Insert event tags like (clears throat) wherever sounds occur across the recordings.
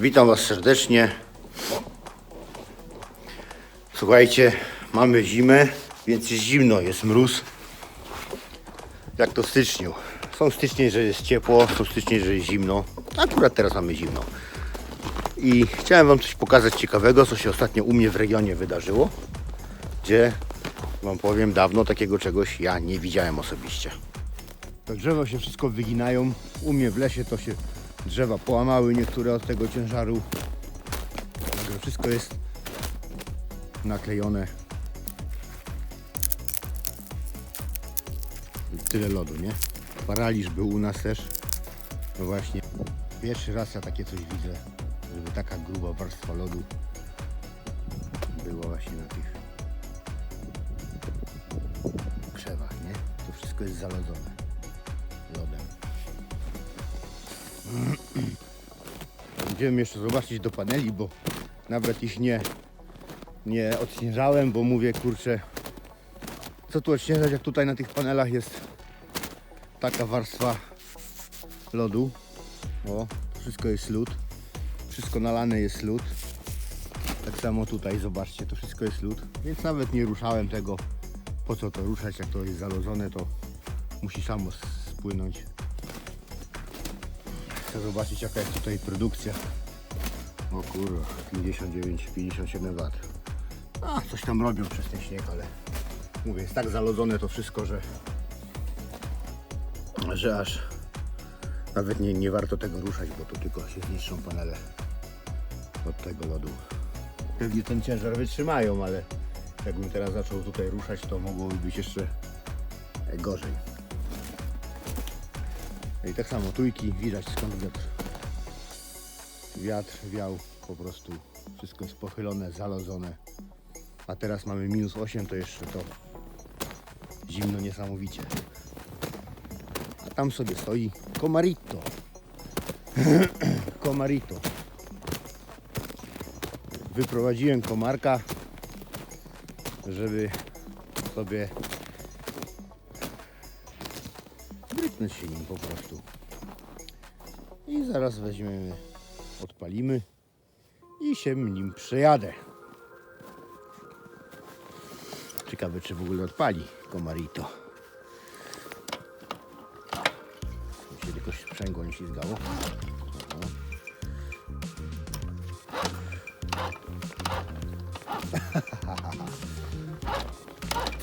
Witam Was serdecznie. Słuchajcie, mamy zimę, więc jest zimno, jest mróz. Jak to w styczniu. Są stycznie, że jest ciepło, są stycznie, że jest zimno. Akurat teraz mamy zimno. I chciałem Wam coś pokazać ciekawego, co się ostatnio u mnie w regionie wydarzyło. Gdzie, Wam powiem, dawno takiego czegoś ja nie widziałem osobiście. To drzewa się wszystko wyginają. U mnie w lesie to się drzewa połamały niektóre od tego ciężaru. Także wszystko jest naklejone. Tyle lodu, nie? Paraliż był u nas też. No właśnie. Pierwszy raz ja takie coś widzę, żeby taka gruba warstwa lodu była właśnie na tych krzewach, nie? To wszystko jest zalodzone (clears throat) Będziemy jeszcze zobaczyć do paneli, bo nawet ich nie, nie odśnieżałem, bo mówię, kurczę, co tu odśnieżać, jak tutaj na tych panelach jest taka warstwa lodu. O, wszystko jest lód. Wszystko nalane jest lód. Tak samo tutaj, zobaczcie, to wszystko jest lód. Więc nawet nie ruszałem tego. Po co to ruszać, jak to jest zalodzone, to musi samo spłynąć. Chcę zobaczyć jaka jest tutaj produkcja. O kurwa, 59-57 W. A, coś tam robią przez ten śnieg, ale mówię, jest tak zalodzone to wszystko, że że aż nawet nie, nie warto tego ruszać, bo to tylko się zniszczą panele od tego lodu. Pewnie ten ciężar wytrzymają, ale jakbym teraz zaczął tutaj ruszać, to mogłoby być jeszcze gorzej. I tak samo tujki, widać skąd wiatr. Wiatr wiał po prostu, wszystko jest pochylone, zalodzone. A teraz mamy minus 8, to jeszcze to zimno niesamowicie. A tam sobie stoi Comarito. Comarito. (clears throat) Wyprowadziłem komarka, żeby sobie Się nim po prostu. I zaraz weźmiemy, odpalimy i się nim przejadę. Ciekawe, czy w ogóle odpali komarito. Mi się tylko sprzęgło nie ślizgało.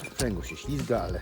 (laughs) Sprzęgło się ślizga, ale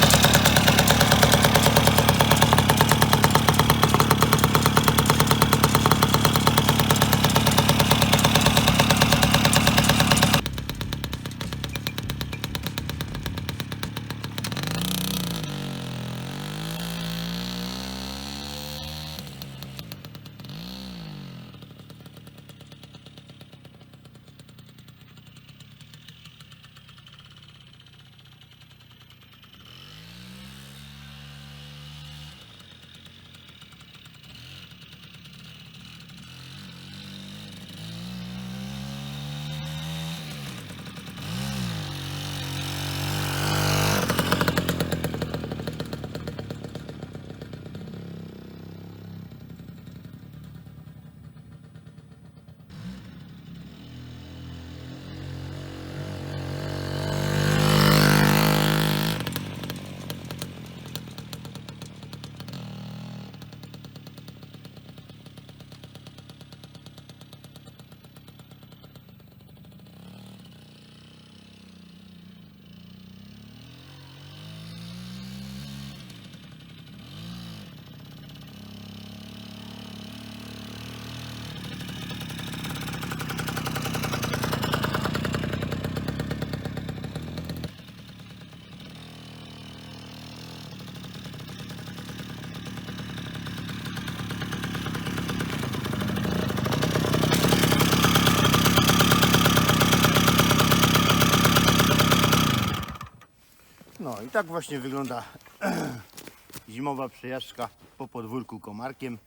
Komarito odpalił! tak właśnie wygląda (clears throat) zimowa przejażdżka po podwórku komarkiem.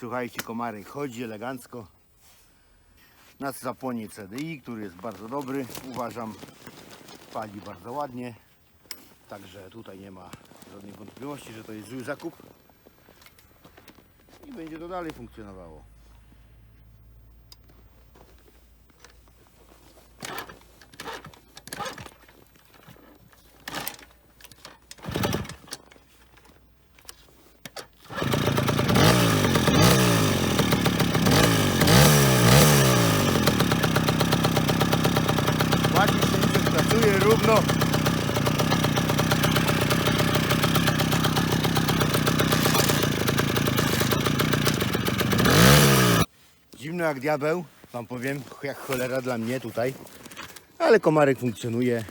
Słuchajcie, komarek chodzi elegancko. Na zapłonie CDI, który jest bardzo dobry, uważam. Pali bardzo ładnie. Także tutaj nie ma żadnej wątpliwości, że to jest zły zakup. I będzie to dalej funkcjonowało. Ładnie silniczek pracuje równo. Zimno jak diabeł, wam powiem, jak cholera dla mnie tutaj. Ale komarek funkcjonuje,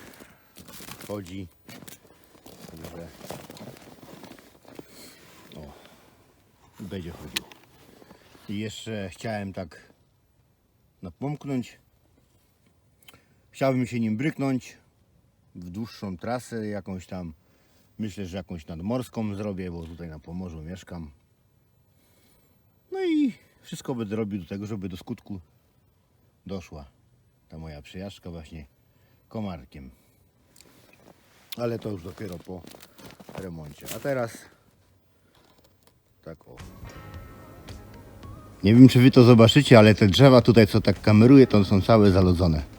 chodzi. Także... O, będzie chodził. I jeszcze chciałem tak napomknąć. Chciałbym się nim bryknąć w dłuższą trasę, jakąś tam, myślę, że jakąś nadmorską zrobię, bo tutaj na Pomorzu mieszkam. No i wszystko będę robił do tego, żeby do skutku doszła ta moja przejażdżka właśnie komarkiem. Ale to już dopiero po remoncie. A teraz tak o. Nie wiem czy wy to zobaczycie, ale te drzewa tutaj co tak kameruję, to są całe zalodzone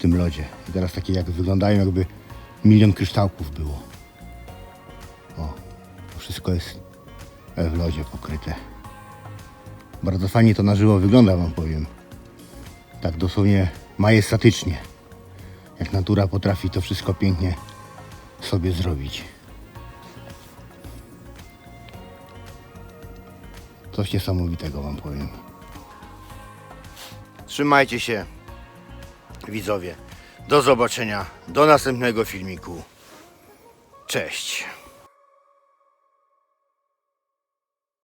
tym lodzie. I teraz takie jak wyglądają jakby milion kryształków było. O, wszystko jest w lodzie pokryte. Bardzo fajnie to na żywo wygląda wam powiem. Tak dosłownie majestatycznie. Jak natura potrafi to wszystko pięknie sobie zrobić. Coś niesamowitego wam powiem. Trzymajcie się widzowie. Do zobaczenia. Do następnego filmiku. Cześć.